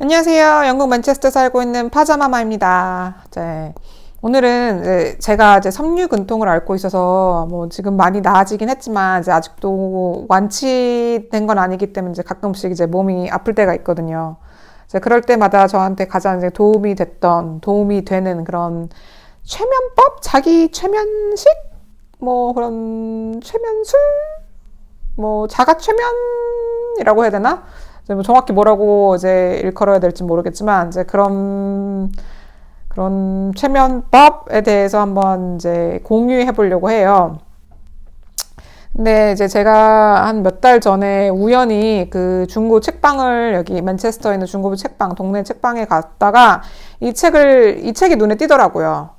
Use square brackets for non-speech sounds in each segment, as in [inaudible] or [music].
안녕하세요. 영국 맨체스터 살고 있는 파자마마입니다. 네. 오늘은 이제 제가 이제 섬유근통을 앓고 있어서 뭐 지금 많이 나아지긴 했지만 이제 아직도 완치된 건 아니기 때문에 이제 가끔씩 이제 몸이 아플 때가 있거든요. 이제 그럴 때마다 저한테 가장 이제 도움이 됐던 도움이 되는 그런 최면법, 자기 최면식, 뭐 그런 최면술, 뭐 자가 최면이라고 해야 되나? 뭐 정확히 뭐라고 이제 일컬어야 될지 모르겠지만 이제 그런 그런 최면법에 대해서 한번 이제 공유해 보려고 해요. 근데 이제 제가 한 몇 달 전에 우연히 그 중고 책방을 여기 맨체스터에 있는 중고부 책방, 동네 책방에 갔다가 이 책을, 이 책이 눈에 띄더라고요.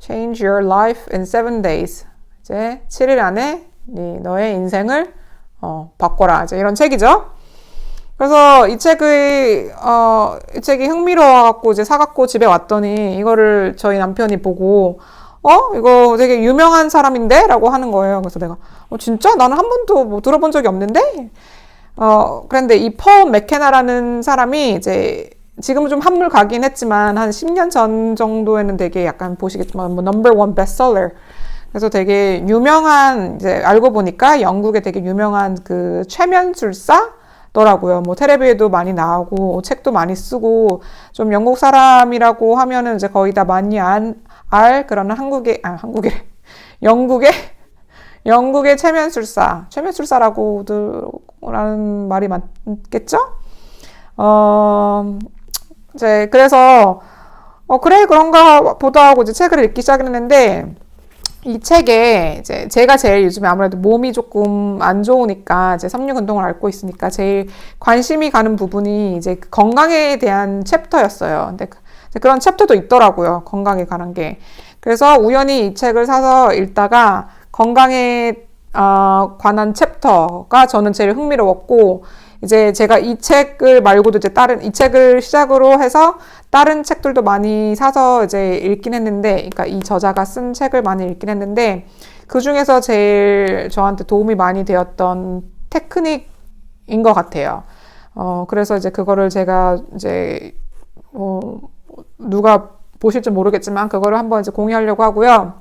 Change your life in seven days. 이제 7일 안에 너의 인생을 어, 바꿔라. 이제 이런 책이죠. 그래서 이 책의 어, 이 책이 흥미로워갖고 이제 사갖고 집에 왔더니 이거를 저희 남편이 보고 어? 이거 되게 유명한 사람인데라고 하는 거예요. 그래서 내가 어 진짜? 나는 한 번도 뭐 들어본 적이 없는데? 어 그런데 이퍼 맥케나라는 사람이 이제 지금은 좀 한물 가긴 했지만 한 10년 전 정도에는 되게 약간 보시겠지만 뭐 넘버 원 베스트셀러 그래서 되게 유명한 이제 알고 보니까 영국의 되게 유명한 그 최면술사 더라고요. 뭐 텔레비에도 많이 나오고 책도 많이 쓰고 좀 영국 사람이라고 하면은 이제 거의 다 많이 안, 알 그런 한국의 아 한국의 [laughs] 영국의 영국의 최면술사 최면술사라고라는 말이 맞겠죠? 어 이제 그래서 어 그래 그런가 보다 하고 이제 책을 읽기 시작했는데 이 책에 이제 제가 제일 요즘에 아무래도 몸이 조금 안 좋으니까 이제 섬유 운동을 앓고 있으니까 제일 관심이 가는 부분이 이제 그 건강에 대한 챕터였어요. 근데 그, 그런 챕터도 있더라고요. 건강에 관한 게. 그래서 우연히 이 책을 사서 읽다가 건강에 어, 관한 챕터가 저는 제일 흥미로웠고 이제 제가 이 책을 말고도 이제 다른 이 책을 시작으로 해서 다른 책들도 많이 사서 이제 읽긴 했는데, 그러니까 이 저자가 쓴 책을 많이 읽긴 했는데 그 중에서 제일 저한테 도움이 많이 되었던 테크닉인 것 같아요. 어 그래서 이제 그거를 제가 이제 뭐 누가 보실지 모르겠지만 그거를 한번 이제 공유하려고 하고요.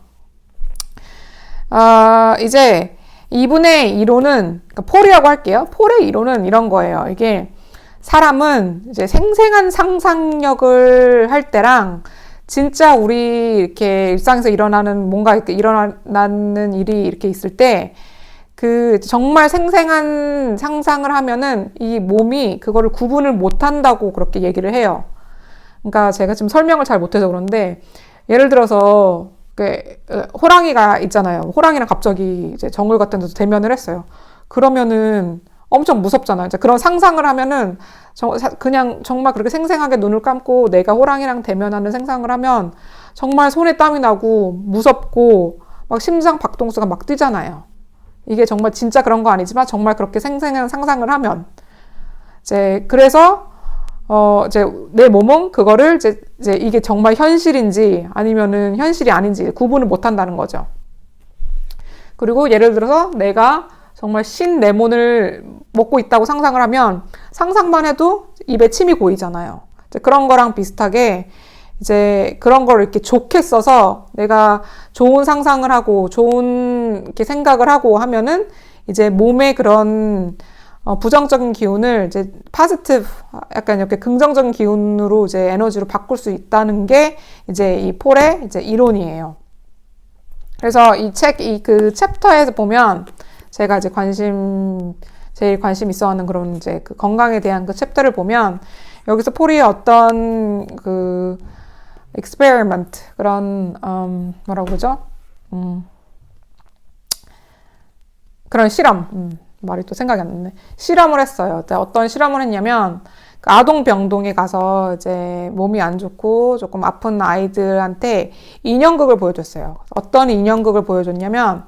아 이제 이분의 이론은 그러니까 폴이라고 할게요. 폴의 이론은 이런 거예요. 이게 사람은 이제 생생한 상상력을 할 때랑 진짜 우리 이렇게 일상에서 일어나는 뭔가 이렇게 일어나는 일이 이렇게 있을 때 그 정말 생생한 상상을 하면은 이 몸이 그거를 구분을 못 한다고 그렇게 얘기를 해요. 그러니까 제가 지금 설명을 잘 못해서 그런데 예를 들어서 그 호랑이가 있잖아요. 호랑이랑 갑자기 이제 정글 같은 데서 대면을 했어요. 그러면은 엄청 무섭잖아요. 이제 그런 상상을 하면은 그냥 정말 그렇게 생생하게 눈을 감고 내가 호랑이랑 대면하는 생상을 하면 정말 손에 땀이 나고 무섭고 막 심장 박동수가 막 뛰잖아요. 이게 정말 진짜 그런 거 아니지만 정말 그렇게 생생한 상상을 하면 이제 그래서 어, 이제 내 몸은 그거를 이제, 이제 이게 정말 현실인지 아니면은 현실이 아닌지 구분을 못 한다는 거죠. 그리고 예를 들어서 내가 정말 신 레몬을 먹고 있다고 상상을 하면 상상만 해도 입에 침이 고이잖아요. 그런 거랑 비슷하게 이제 그런 걸 이렇게 좋게 써서 내가 좋은 상상을 하고 좋은 이렇게 생각을 하고 하면은 이제 몸에 그런 어, 부정적인 기운을 이제 파지티브 약간 이렇게 긍정적인 기운으로 이제 에너지로 바꿀 수 있다는 게 이제 이 폴의 이제 이론이에요. 그래서 이 책 이 그 챕터에서 보면 제가 이제 관심 제일 관심 있어 하는 그런 이제 그 건강에 대한 그 챕터를 보면 여기서 폴이 어떤 그 experiment 그런 음, 뭐라고 그러죠? 음, 그런 실험 음. 말이 또 생각이 안 나네. 실험을 했어요. 어떤 실험을 했냐면 그 아동 병동에 가서 이제 몸이 안 좋고 조금 아픈 아이들한테 인형극을 보여줬어요. 어떤 인형극을 보여줬냐면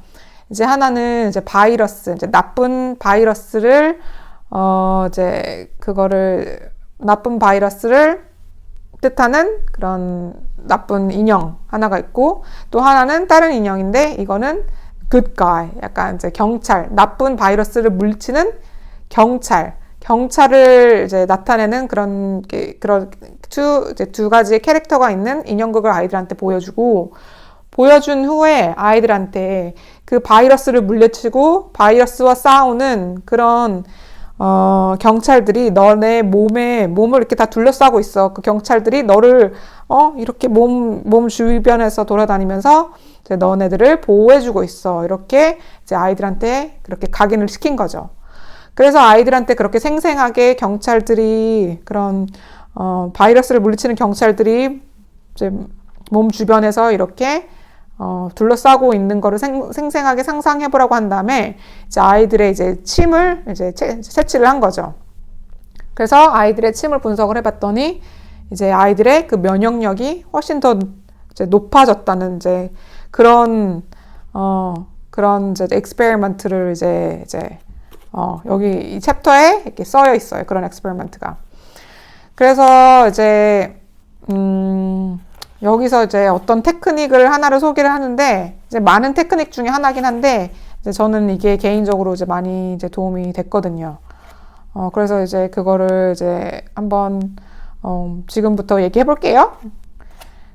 이제 하나는 이제 바이러스, 이제 나쁜 바이러스를 어 이제 그거를 나쁜 바이러스를 뜻하는 그런 나쁜 인형 하나가 있고 또 하나는 다른 인형인데 이거는 good guy, 약간 이제 경찰, 나쁜 바이러스를 물리치는 경찰, 경찰을 이제 나타내는 그런 게- 그런 두, 이제 두 가지의 캐릭터가 있는 인형극을 아이들한테 보여주고 보여준 후에 아이들한테 그 바이러스를 물리치고 바이러스와 싸우는 그런 어, 경찰들이 너네 몸에 몸을 이렇게 다 둘러싸고 있어. 그 경찰들이 너를 어 이렇게 몸 몸 주변에서 돌아다니면서 이제 너네들을 보호해주고 있어. 이렇게 이제 아이들한테 그렇게 각인을 시킨 거죠. 그래서 아이들한테 그렇게 생생하게 경찰들이 그런 어, 바이러스를 물리치는 경찰들이 이제 몸 주변에서 이렇게 어, 둘러싸고 있는 거를 생, 생생하게 상상해 보라고 한 다음에 이제 아이들의 이제 침을 이제 채, 채취를 한 거죠. 그래서 아이들의 침을 분석을 해봤더니 이제 아이들의 그 면역력이 훨씬 더 이제 높아졌다는 이제 그런 어 그런 이제 엑스페리먼트를 이제 이제 어 여기 이 챕터에 이렇게 써여 있어요. 그런 엑스페리먼트가. 그래서 이제 음 여기서 이제 어떤 테크닉을 하나를 소개를 하는데 이제 많은 테크닉 중에 하나긴 한데 이제 저는 이게 개인적으로 이제 많이 이제 도움이 됐거든요. 어 그래서 이제 그거를 이제 한번 어 지금부터 얘기해 볼게요.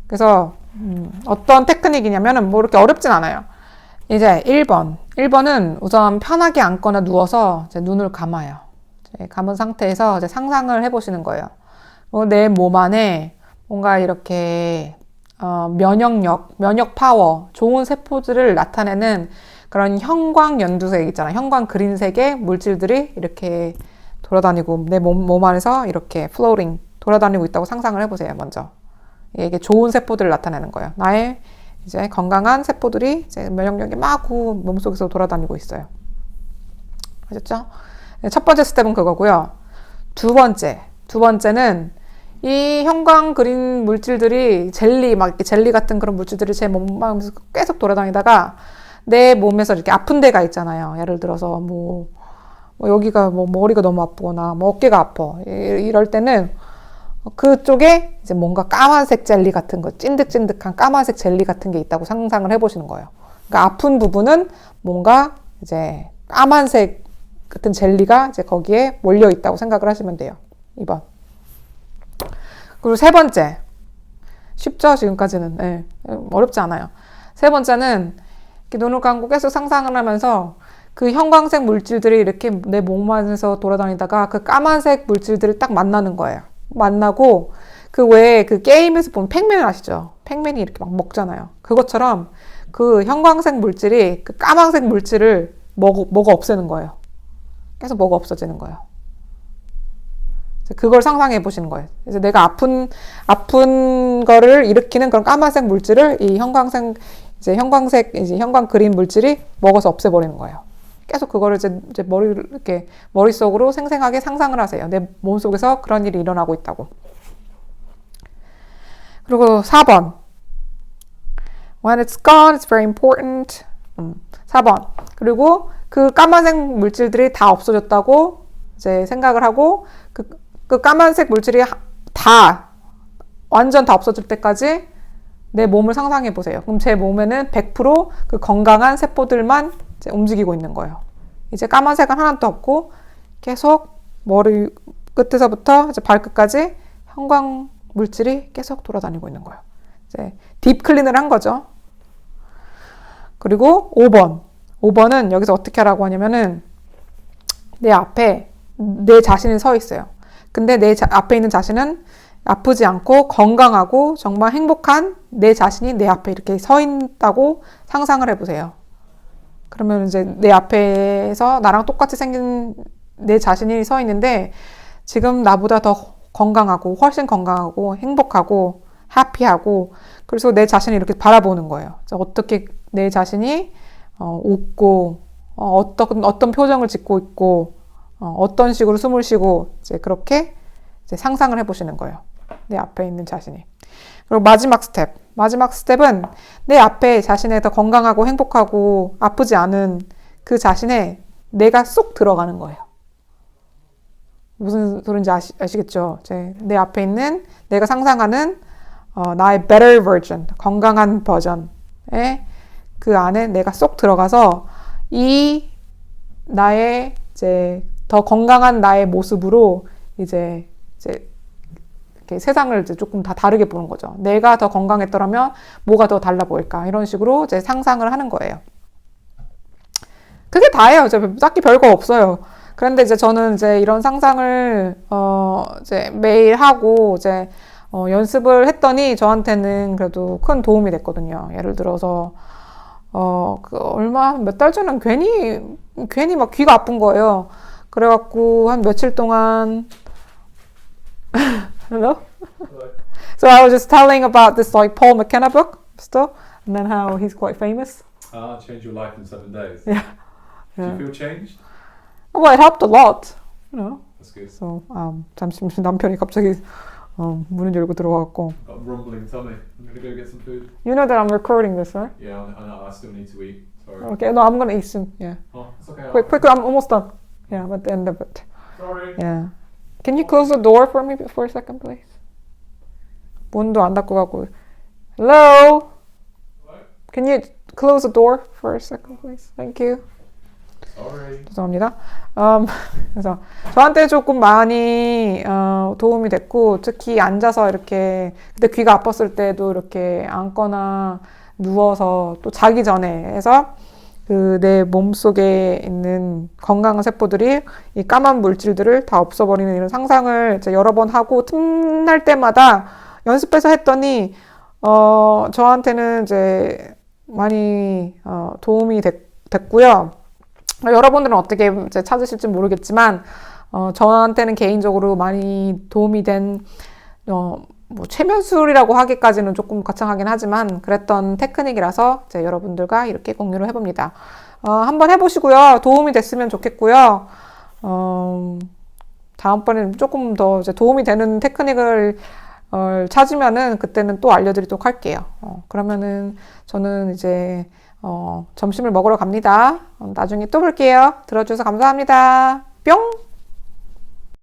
그래서 음, 어떤 테크닉이냐면은 뭐 이렇게 어렵진 않아요. 이제 1번. 1번은 우선 편하게 앉거나 누워서 눈을 감아요. 감은 상태에서 상상을 해보시는 거예요. 어, 내몸 안에 뭔가 이렇게 어, 면역력, 면역 파워, 좋은 세포들을 나타내는 그런 형광 연두색 있잖아. 형광 그린색의 물질들이 이렇게 돌아다니고 내 몸, 몸 안에서 이렇게 플로링 돌아다니고 있다고 상상을 해보세요. 먼저. 이게 좋은 세포들을 나타내는 거예요. 나의 이제 건강한 세포들이 이제 면역력이 막 몸속에서 돌아다니고 있어요. 아셨죠? 네, 첫 번째 스텝은 그거고요. 두 번째, 두 번째는 이 형광 그린 물질들이 젤리 막 이렇게 젤리 같은 그런 물질들이 제 몸에서 계속 돌아다니다가 내 몸에서 이렇게 아픈 데가 있잖아요. 예를 들어서 뭐, 뭐 여기가 뭐 머리가 너무 아프거나 뭐 어깨가 아파 이- 이럴 때는 그쪽에 이제 뭔가 까만색 젤리 같은 거, 찐득찐득한 까만색 젤리 같은 게 있다고 상상을 해보시는 거예요. 그러니까 아픈 부분은 뭔가 이제 까만색 같은 젤리가 이제 거기에 몰려 있다고 생각을 하시면 돼요. 2번. 그리고 세 번째. 쉽죠? 지금까지는. 네. 어렵지 않아요. 세 번째는 눈을 감고 계속 상상을 하면서 그 형광색 물질들이 이렇게 내 몸 안에서 돌아다니다가 그 까만색 물질들을 딱 만나는 거예요. 만나고 그 외에 그 게임에서 보면 팩맨 아시죠? 팩맨이 이렇게 막 먹잖아요. 그것처럼 그 형광색 물질이 그 까만색 물질을 먹어, 먹어 없애는 거예요. 계속 먹어 없어지는 거예요. 그걸 상상해 보시는 거예요. 그래서 내가 아픈 아픈 거를 일으키는 그런 까만색 물질을 이 형광색 이제 형광색 이제 형광 그린 물질이 먹어서 없애버리는 거예요. 계속 그거를 이제, 이제 머리 이렇게 머릿속으로 생생하게 상상을 하세요. 내 몸속에서 그런 일이 일어나고 있다고. 그리고 4번. When it's gone, it's very important. 음, 4번. 그리고 그 까만색 물질들이 다 없어졌다고 이제 생각을 하고 그, 그 까만색 물질이 하- 다 완전 다 없어질 때까지 내 몸을 상상해 보세요. 그럼 제 몸에는 100%그 건강한 세포들만 이제 움직이고 있는 거예요. 이제 까만색은 하나도 없고 계속 머리 끝에서부터 이제 발끝까지 형광 물질이 계속 돌아다니고 있는 거예요. 이제 딥 클린을 한 거죠. 그리고 5번. 5번은 여기서 어떻게 하라고 하냐면은 내 앞에 내 자신이 서 있어요. 근데 내 자- 앞에 있는 자신은 아프지 않고 건강하고 정말 행복한 내 자신이 내 앞에 이렇게 서 있다고 상상을 해보세요. 그러면 이제 내 앞에서 나랑 똑같이 생긴 내 자신이 서 있는데 지금 나보다 더 건강하고 훨씬 건강하고 행복하고 해피하고 그래서 내 자신이 이렇게 바라보는 거예요. 어떻게 내 자신이 어, 웃고 어, 어떤 어떤 표정을 짓고 있고 어, 어떤 식으로 숨을 쉬고 이제 그렇게 이제 상상을 해보시는 거예요. 내 앞에 있는 자신이. 그리고 마지막 스텝. 마지막 스텝은 내 앞에 자신의 더 건강하고 행복하고 아프지 않은 그 자신에 내가 쏙 들어가는 거예요. 무슨 소린지 아시, 아시겠죠? 이제 내 앞에 있는 내가 상상하는 어, 나의 better version, 건강한 버전에 그 안에 내가 쏙 들어가서 이 나의 이제 더 건강한 나의 모습으로 이제 이제 세상을 이제 조금 다 다르게 보는 거죠. 내가 더 건강했더라면 뭐가 더 달라 보일까 이런 식으로 이제 상상을 하는 거예요. 그게 다예요. 이제 딱히 별거 없어요. 그런데 이제 저는 이제 이런 상상을 어 이제 매일 하고 이제 어 연습을 했더니 저한테는 그래도 큰 도움이 됐거든요. 예를 들어서 어그 얼마 몇 달 전엔 괜히 괜히 막 귀가 아픈 거예요. 그래갖고 한 며칠 동안 Hello? So I was just telling about this like Paul McKenna book still, and then how he's quite famous. Ah, change your life in seven days. Yeah. Do Yeah. you feel changed? Well, it helped a lot, you know. That's good. So um, 잠시 남편이 갑자기 어, 문을 열고 들어와갖고. Got a rumbling tummy. I'm gonna go get some food. You know that I'm recording this, right? Yeah, I I know. I still need to eat. Sorry. Okay, no, I'm gonna eat soon. Yeah, Oh, it's okay. quick, quick, I'm almost done. Yeah, I'm at the end of it. Sorry. Yeah. Can you close the door for me for a second, please? 문도 안 닫고 가고. Hello. Can you close the door for a second, please? Thank you. Sorry. 죄송합니다. 음, 그래서 저한테 조금 많이 어, 도움이 됐고 특히 앉아서 이렇게 그때 귀가 아팠을 때도 이렇게 앉거나 누워서 또 자기 전에 해서 그 내 몸속에 있는 건강한 세포들이 이 까만 물질들을 다 없애버리는 이런 상상을 여러 번 하고 틈날 때마다 연습해서 했더니 어 저한테는 이제 많이 어, 도움이 됐, 됐고요. 어, 여러분들은 어떻게 이제 찾으실지 모르겠지만 어, 저한테는 개인적으로 많이 도움이 된 어, 뭐 최면술이라고 하기까지는 조금 거창하긴 하지만 그랬던 테크닉이라서 이제 여러분들과 이렇게 공유를 해봅니다. 어, 한번 해보시고요. 도움이 됐으면 좋겠고요. 어, 다음번에는 조금 더 도움이 되는 테크닉을 어, 찾으면은 그때는 또 알려드리도록 할게요. 어, 그러면은 저는 이제 어, 점심을 먹으러 갑니다. 어, 나중에 또 볼게요. 들어주셔서 감사합니다. 뿅!